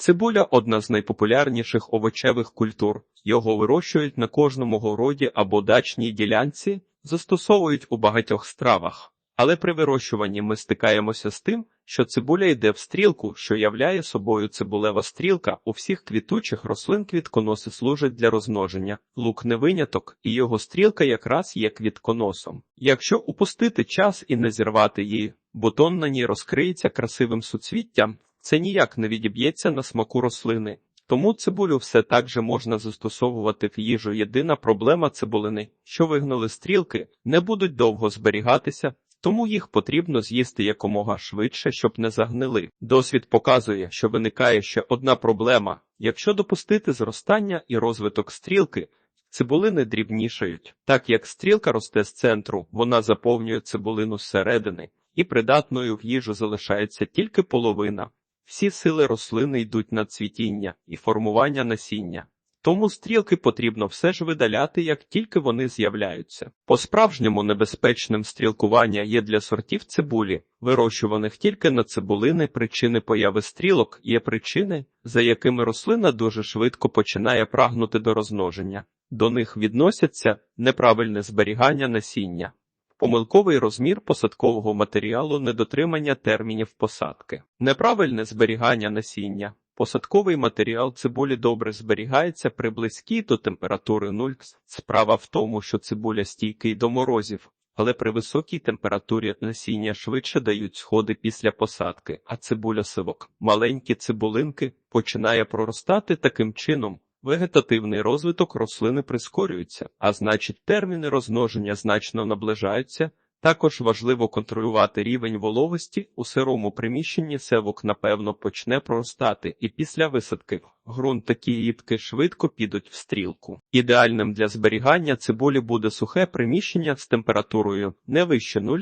Цибуля одна з найпопулярніших овочевих культур. Його вирощують на кожному городі або дачній ділянці, застосовують у багатьох стравах. Але при вирощуванні ми стикаємося з тим, що цибуля йде в стрілку, що являє собою цибулева стрілка. У всіх квітучих рослин квітконоси служать для розмноження. Лук не виняток, і його стрілка якраз є квітконосом. Якщо упустити час і не зірвати її, бутон на ній розкриється красивим суцвіттям, це ніяк не відіб'ється на смаку рослини. Тому цибулю все так же можна застосовувати в їжу. Єдина проблема цибулини, що вигнали стрілки, не будуть довго зберігатися, тому їх потрібно з'їсти якомога швидше, щоб не загнили. Досвід показує, що виникає ще одна проблема: якщо допустити зростання і розвиток стрілки, цибулини дрібнішають. Так як стрілка росте з центру, вона заповнює цибулину зсередини, і придатною в їжу залишається тільки половина. Всі сили рослини йдуть на цвітіння і формування насіння. Тому стрілки потрібно все ж видаляти, як тільки вони з'являються. По-справжньому небезпечним стрілкування є для сортів цибулі, вирощуваних тільки на цибулини. Причини появи стрілок є причини, за якими рослина дуже швидко починає прагнути до розмноження. До них відносяться неправильне зберігання насіння, помилковий розмір посадкового матеріалу, недотримання термінів посадки, неправильне зберігання насіння. Посадковий матеріал цибулі добре зберігається при близькій до температури 0. Справа в тому, що цибуля стійкий до морозів, але при високій температурі насіння швидше дають сходи після посадки, а цибуля сивок, маленькі цибулинки, починає проростати таким чином. Вегетативний розвиток рослини прискорюється, а значить терміни розмноження значно наближаються. Також важливо контролювати рівень вологості у сирому приміщенні севок, напевно, почне проростати, і після висадки ґрунт такі їдки швидко підуть в стрілку. Ідеальним для зберігання цибулі буде сухе приміщення з температурою не вище 0,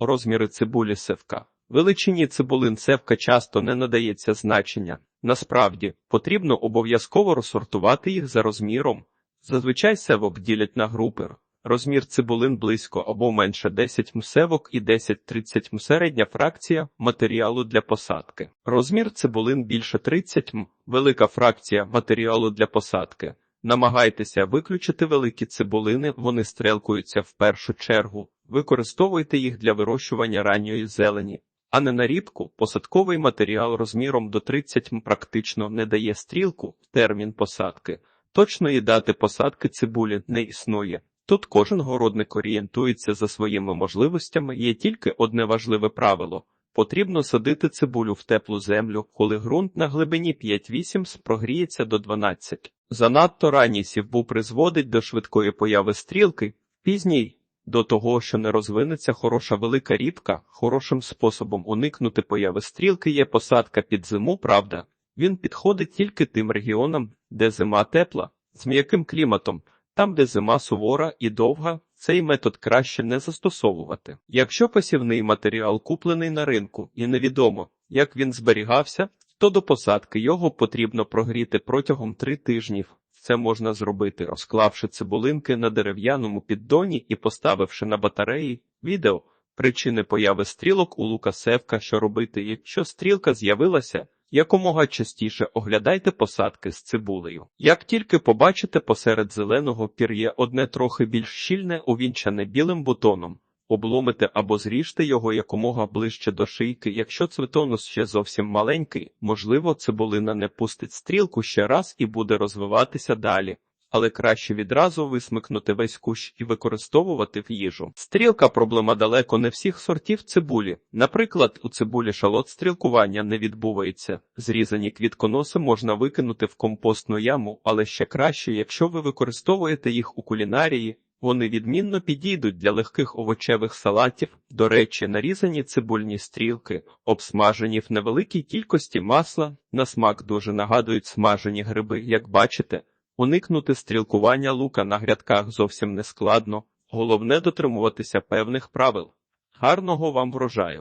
розміри цибулі севка. Величині цибулин севка часто не надається значення. Насправді, потрібно обов'язково розсортувати їх за розміром. Зазвичай севок ділять на групи. Розмір цибулин близько або менше 10 мсевок і 10-30 м середня фракція матеріалу для посадки. Розмір цибулин більше 30 м, велика фракція матеріалу для посадки. Намагайтеся виключити великі цибулини, вони стрелкуються в першу чергу. Використовуйте їх для вирощування ранньої зелені. А не на рібку, посадковий матеріал розміром до 30 м практично не дає стрілку, термін посадки. Точної дати посадки цибулі не існує. Тут кожен городник орієнтується за своїми можливостями, є тільки одне важливе правило. Потрібно садити цибулю в теплу землю, коли ґрунт на глибині 5-8 прогріється до 12. Занадто ранній сівбу призводить до швидкої появи стрілки, пізній до того, що не розвинеться хороша велика рібка, хорошим способом уникнути появи стрілки є посадка під зиму, правда. Він підходить тільки тим регіонам, де зима тепла, з м'яким кліматом. Там, де зима сувора і довга, цей метод краще не застосовувати. Якщо посівний матеріал куплений на ринку і невідомо, як він зберігався, то до посадки його потрібно прогріти протягом три тижнів. Це можна зробити, розклавши цибулинки на дерев'яному піддоні і поставивши на батареї відео. Причини появи стрілок у лука севка, що робити, якщо стрілка з'явилася. Якомога частіше оглядайте посадки з цибулею. Як тільки побачите посеред зеленого пір'є одне трохи більш щільне, увінчане білим бутоном, обломите або зріжте його якомога ближче до шийки. Якщо цвітонус ще зовсім маленький, можливо, цибулина не пустить стрілку ще раз і буде розвиватися далі. Але краще відразу висмикнути весь кущ і використовувати в їжу. Стрілка проблема далеко не всіх сортів цибулі. Наприклад, у цибулі шалот стрілкування не відбувається. Зрізані квітконоси можна викинути в компостну яму, але ще краще, якщо ви використовуєте їх у кулінарії. Вони відмінно підійдуть для легких овочевих салатів. До речі, нарізані цибульні стрілки, обсмажені в невеликій кількості масла, на смак дуже нагадують смажені гриби, як бачите. Уникнути стрілкування лука на грядках зовсім не складно, головне дотримуватися певних правил. Гарного вам врожаю!